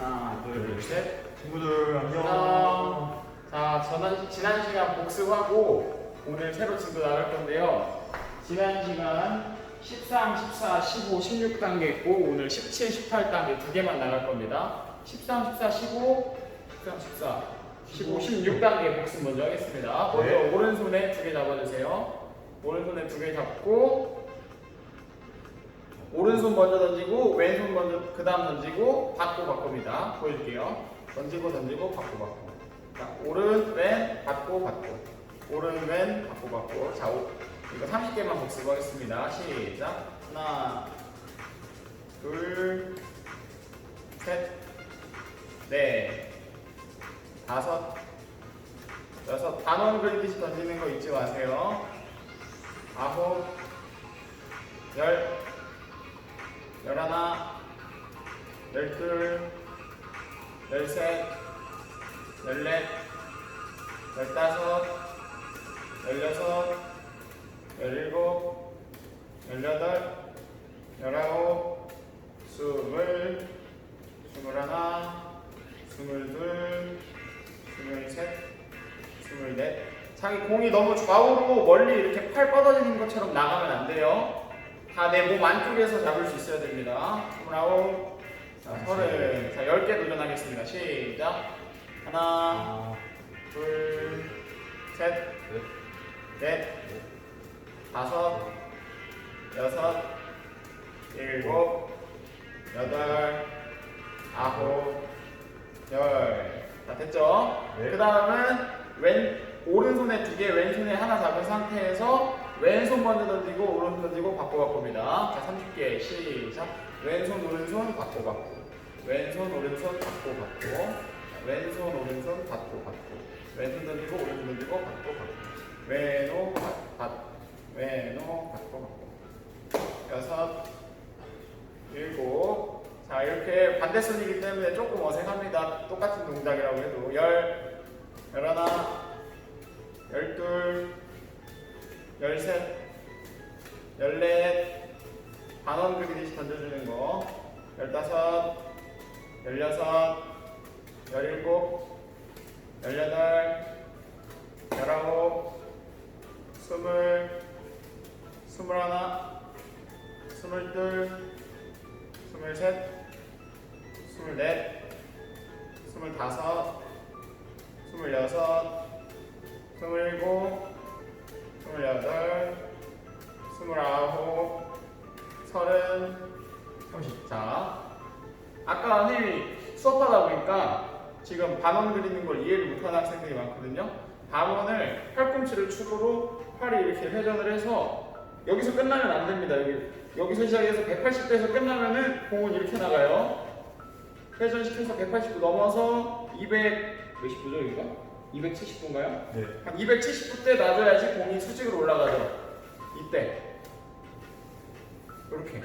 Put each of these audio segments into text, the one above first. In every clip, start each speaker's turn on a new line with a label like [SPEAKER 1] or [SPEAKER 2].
[SPEAKER 1] 하나, 둘, 셋.
[SPEAKER 2] 친구들 안녕.
[SPEAKER 1] 안녕. 자, 저는 지난 시간 복습하고 오늘 새로 친구 나갈 건데요. 지난 시간 13, 14, 15, 16단계 있고 오늘 17, 18단계 두 개만 나갈 겁니다. 13, 14, 15, 13, 14, 15, 16단계 복습 먼저 하겠습니다. 먼저
[SPEAKER 2] 네.
[SPEAKER 1] 오른손에 두 개 잡아주세요. 오른손에 두 개 잡고 오른손 먼저 던지고 왼손 먼저 그 다음 던지고 받고 바꿉니다. 보여줄게요. 던지고 던지고 받고 받고. 자, 오른 왼 받고 받고. 오른 왼 받고 받고. 자, 오, 이거 30개만 복습하겠습니다. 시작. 하나, 둘, 셋, 넷, 다섯, 여섯. 단원 그리듯이 던지는 거 잊지 마세요. 아홉, 열. 열하나, 열둘, 열셋, 열넷, 열다섯, 열여섯, 열일곱, 열여덟, 열아홉, 스물, 스물하나, 스물둘, 스물셋, 스물넷. 자기 공이 너무 좌우로 멀리 이렇게 팔 뻗어지는 것처럼 나가면 안 돼요. 다 내 몸 안쪽에서 잡을 수 있어야 됩니다. 스물아홉, 자, 서른. 자, 열 개 도전하겠습니다. 시작. 하나,
[SPEAKER 2] 하나,
[SPEAKER 1] 둘, 셋, 넷, 다섯, 여섯, 일곱, 여덟, 아홉, 열. 자, 됐죠?
[SPEAKER 2] 네.
[SPEAKER 1] 그 다음은 왼, 오른손에 두 개, 왼손에 하나 잡은 상태에서 왼손 먼저 던지고, 오른손 던지고, 바꿔 바꿉니다. 자, 30개, 시작. 왼손, 오른손, 바꿔 바꿔. 왼손, 오른손, 바꿔 바꿔. 자, 왼손, 오른손, 바꿔 바꿔. 왼손 던지고, 오른손 던지고, 바꿔 바꿔. 왼오, 바, 바, 왼오, 바꿔 바꿔. 여섯, 일곱. 자, 이렇게 반대손이기 때문에 조금 어색합니다. 똑같은 동작이라고 해도. 열, 열하나, 열둘, 열셋, 열넷, 반원 그리듯이 던져주는 거. 열다섯, 열여섯, 열일곱, 열여덟, 열아홉, 스물, 스물하나, 스물둘, 스물셋, 스물넷, 스물다섯, 스물여섯, 스물일곱, 스물여덟, 스물아홉, 서른, 삼십. 자, 아까 선생님이 수업하다 보니까 지금 반원 그리는 걸 이해를 못하는 학생들이 많거든요. 반원을 팔꿈치를 축으로 팔이 이렇게 회전을 해서 여기서 끝나면 안 됩니다. 여기 여기서 시작해서 180도에서 끝나면은 공은 이렇게 나가요. 회전시켜서 180도 넘어서 200 몇십 도죠 여기가? 270도인가요?
[SPEAKER 2] 네.
[SPEAKER 1] 한 270도 때 놔줘야지 공이 수직으로 올라가죠. 이때 이렇게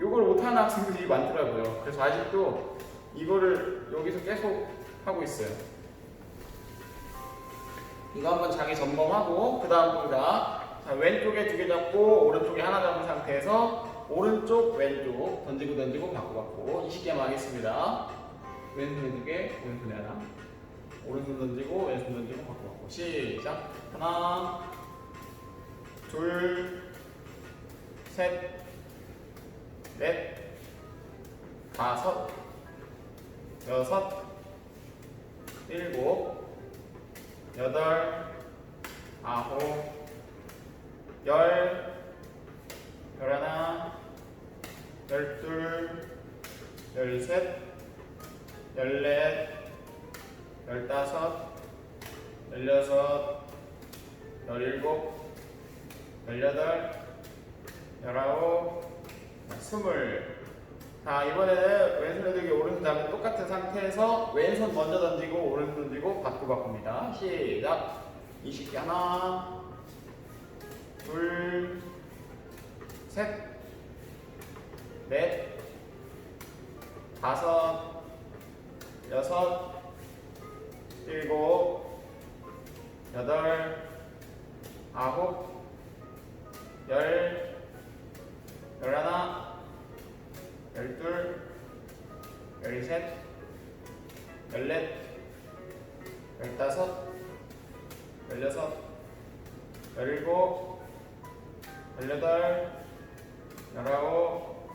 [SPEAKER 1] 요걸 못하는 학생들이 많더라고요. 그래서 아직도 이거를 여기서 계속 하고 있어요. 이거 한번 자기 점검하고 그 다음 동작 자, 왼쪽에 두 개 잡고 오른쪽에 하나 잡은 상태에서 오른쪽 왼쪽 던지고 던지고 바꿔 바꿔 20개만 하겠습니다. 왼손에 두 개, 오른손에 하나 오른손 던지고 왼손 던지고 바꿔 바꿔 시작. 하나 둘셋 넷, 다섯, 여섯, 일곱, 여덟, 아홉, 열, 열하나, 열둘, 열셋, 열넷, 열다섯, 열여섯, 열일곱, 열여덟, 열아홉, 스물. 자 이번에는 왼손에 들기 오른손 잡은 똑같은 상태에서 왼손 먼저 던지고 오른손 던지고 바꾸 바꿉니다. 시작. 20개 하나, 둘, 셋, 넷, 다섯, 여섯, 일곱, 여덟, 아홉, 열, 열하나, 열둘, 열셋, 열넷, 열다섯, 열여섯, 열일곱, 열여덟, 열아홉,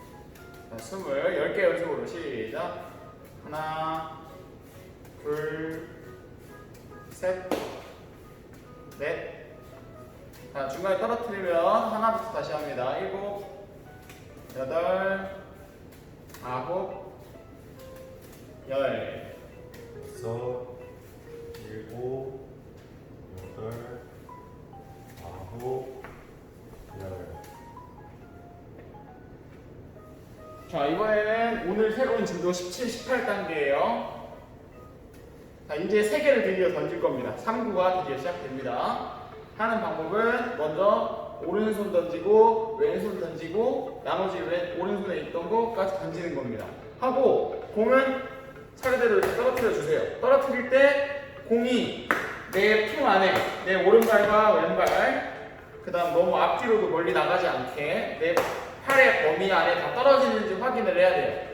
[SPEAKER 1] 자, 스물, 열 개 연속으로 시작. 하나, 둘, 셋, 넷. 자, 중간에 떨어뜨리면 하나부터 다시 합니다. 일곱, 여덟, 아홉, 열.
[SPEAKER 2] 여섯, 일곱, 여덟, 아홉, 열.
[SPEAKER 1] 자, 이번에는 오늘 새로운 진도 17, 18단계예요. 자, 이제 세 개를 드디어 던질 겁니다. 3구가 드디어 시작됩니다. 하는 방법은 먼저 오른손 던지고 왼손 던지고 나머지 왼 오른손에 있던 거까지 던지는 겁니다. 하고 공은 차례대로 이렇게 떨어뜨려 주세요. 떨어뜨릴 때 공이 내 품 안에 내 오른발과 왼발 그다음 너무 앞뒤로도 멀리 나가지 않게 내 팔의 범위 안에 다 떨어지는지 확인을 해야 돼요.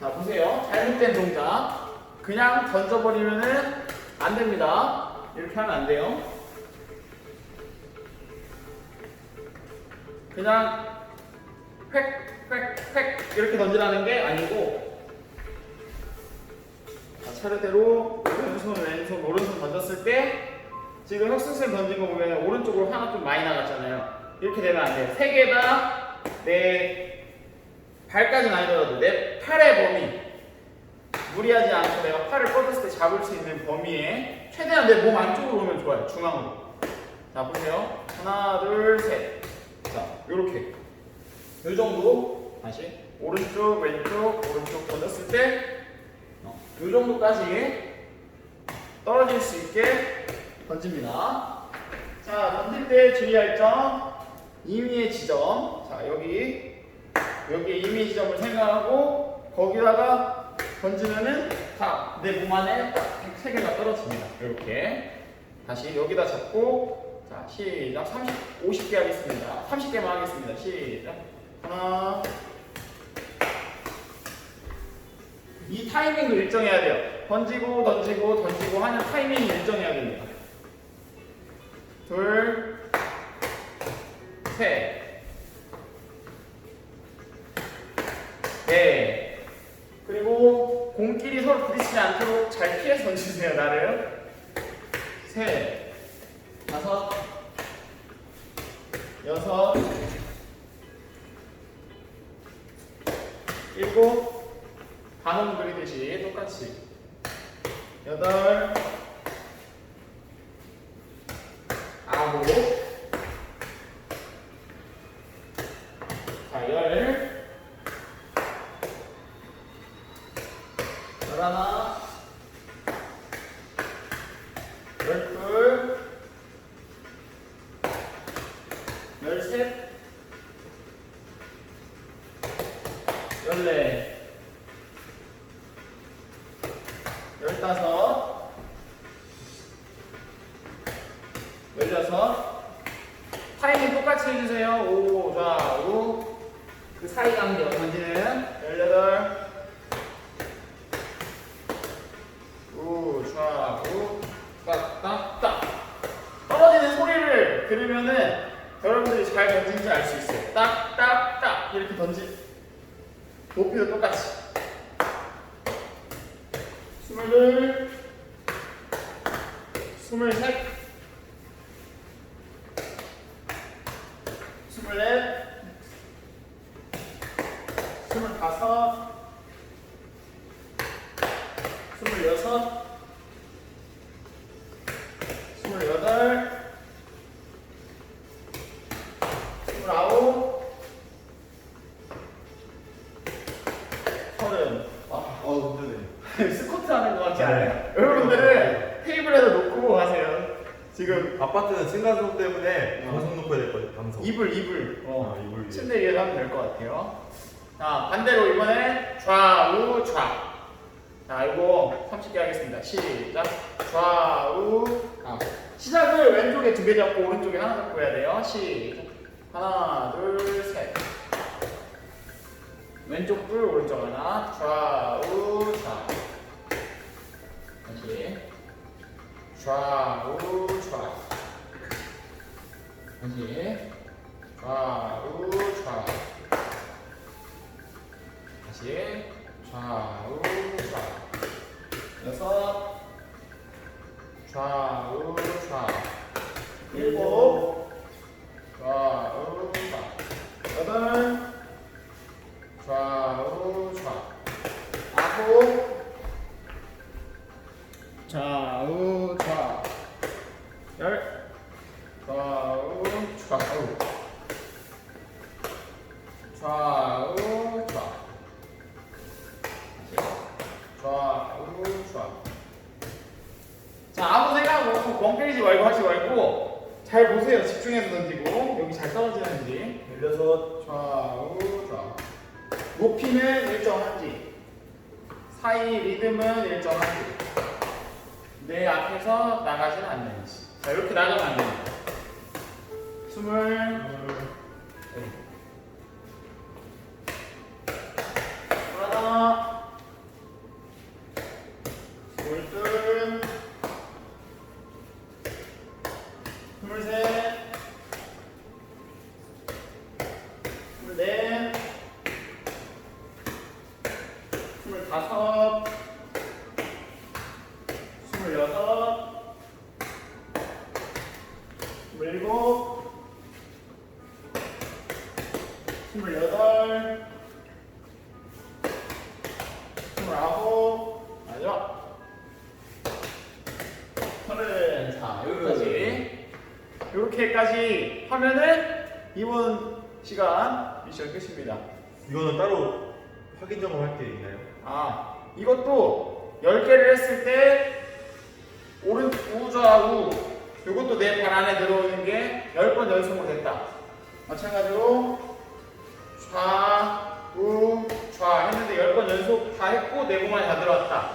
[SPEAKER 1] 자 보세요. 잘못된 동작. 그냥 던져버리면은 안 됩니다. 이렇게 하면 안 돼요. 그냥 획획획 이렇게 던지라는 게 아니고 자, 차례대로 오른손 왼손 오른손 던졌을 때 지금 혁승쌤 던진 거 보면 오른쪽으로 하나 좀 많이 나갔잖아요. 이렇게 되면 안 돼요. 세 개 다 내 발까지는 아니더라도 내 팔의 범위 무리하지 않고 내가 팔을 뻗었을 때 잡을 수 있는 범위에 최대한 내 몸 안쪽으로 오면 좋아요. 중앙으로. 자 보세요. 하나 둘 셋. 자 요렇게 요 정도 다시 오른쪽 왼쪽 오른쪽 던졌을 때 어, 요 정도까지 떨어질 수 있게 던집니다. 자, 던질 때 주의할 점, 임의의 지점. 자, 여기, 여기 임의의 지점을 생각하고, 거기다가 던지면은 다 내 몸 안에 세 개가 떨어집니다. 이렇게. 다시 여기다 잡고, 자, 시작. 30, 50개 하겠습니다. 30개만 하겠습니다. 시작. 하나. 이 타이밍을 일정해야 돼요. 던지고, 던지고, 던지고 하는 타이밍을 일정해야 됩니다. 둘, 셋, 넷. 그리고 공끼리 서로 부딪히지 않도록 던지세요, 나를. 셋, 다섯, 여섯, 일곱, 반음 그리듯이 똑같이. 여덟, 아홉, 자, 열, 열하나, 열둘, 열셋, 열넷, 열다섯, 열여섯, 타이밍 똑같이 해주세요. 오, 좌우. 그 사이 간격 던지는 열여덟. 우, 좌우. 딱, 딱, 딱. 떨어지는 소리를 들으면은 여러분들이 잘 던진지 알 수 있어요. 딱, 딱, 딱. 이렇게 던지. 높이도 똑같이. 스물둘. 스물셋. 스물넷, 스물다섯, 스물여섯, 스물여덟, 스물아홉, 서른. 아,
[SPEAKER 2] 어, 힘드네.
[SPEAKER 1] 스쿼트 하는 것 같지
[SPEAKER 2] 네.
[SPEAKER 1] 않아요? 여러분들은 테이블에다 놓고 하세요. 지금
[SPEAKER 2] 아파트는 층간소음 때문에
[SPEAKER 1] 어.
[SPEAKER 2] 방송 높여야 될 거예요, 방송.
[SPEAKER 1] 이불 이불 어,
[SPEAKER 2] 아, 이불 위에.
[SPEAKER 1] 침대 위에서 하면 될 것 같아요. 자 반대로 이번에 좌우 좌. 자 이거 30개 하겠습니다. 시작. 좌우 가. 시작을 왼쪽에 두 개 잡고 오른쪽에 하나 잡고 해야 돼요. 시작. 하나 둘 셋. 왼쪽 둘 오른쪽 하나 좌우 좌. 좌우 좌 다시 좌우 좌 다시 좌우 좌 여섯 좌우 좌 일곱 좌우 좌 여덟 좌우 좌 아홉 좌우 좌 열, 좌우 좌우 좌우 좌 자, 아무 생각 없고 멍 때리지 말고 하지 말고 잘 보세요. 집중해서 던지고. 여기 잘 떨어지는지.
[SPEAKER 2] 열여섯.
[SPEAKER 1] 좌우 좌 높이는 일정한지. 사이 리듬은 일정한지. 내 앞에서 나가진 않는지. 자 이렇게 나가면 안 됩니다. 스물 하나 스물둘 스물셋 스물넷 스물다섯 스물여섯 스물일곱 스물여덟 스물아홉 마지막. 서른 자 여기까지. 이렇게까지 하면은 이번 시간 미션 끝입니다.
[SPEAKER 2] 이거는 따로 확인 점검할 게 있나요?
[SPEAKER 1] 아 이것도 10개를 했을 때 오른 우좌우 이것도 내 발 안에 들어오는 게 10번 연속으로 됐다 마찬가지로 좌 우 좌 했는데 10번 연속 다 했고 네 공만이 다 들어왔다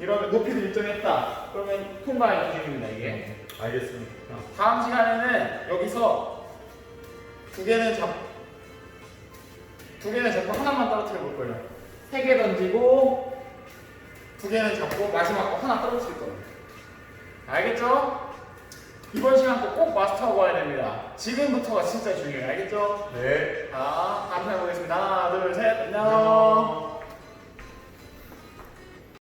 [SPEAKER 1] 이러면 높이도 일정했다 그러면 통과의 기준입니다 이게
[SPEAKER 2] 알겠습니다.
[SPEAKER 1] 다음 시간에는 여기서 두 개는 잡, 두 개는 잡고 하나만 떨어뜨려 볼 거예요. 세 개 던지고 두 개는 잡고 마지막 거 하나 떨어뜨릴 거예요. 알겠죠? 이번 시간 거꼭 마스터하고 와야 됩니다. 지금부터가 진짜 중요해요. 알겠죠?
[SPEAKER 2] 네.
[SPEAKER 1] 자, 다음 시간에 보겠습니다. 하나, 둘, 셋, 안녕.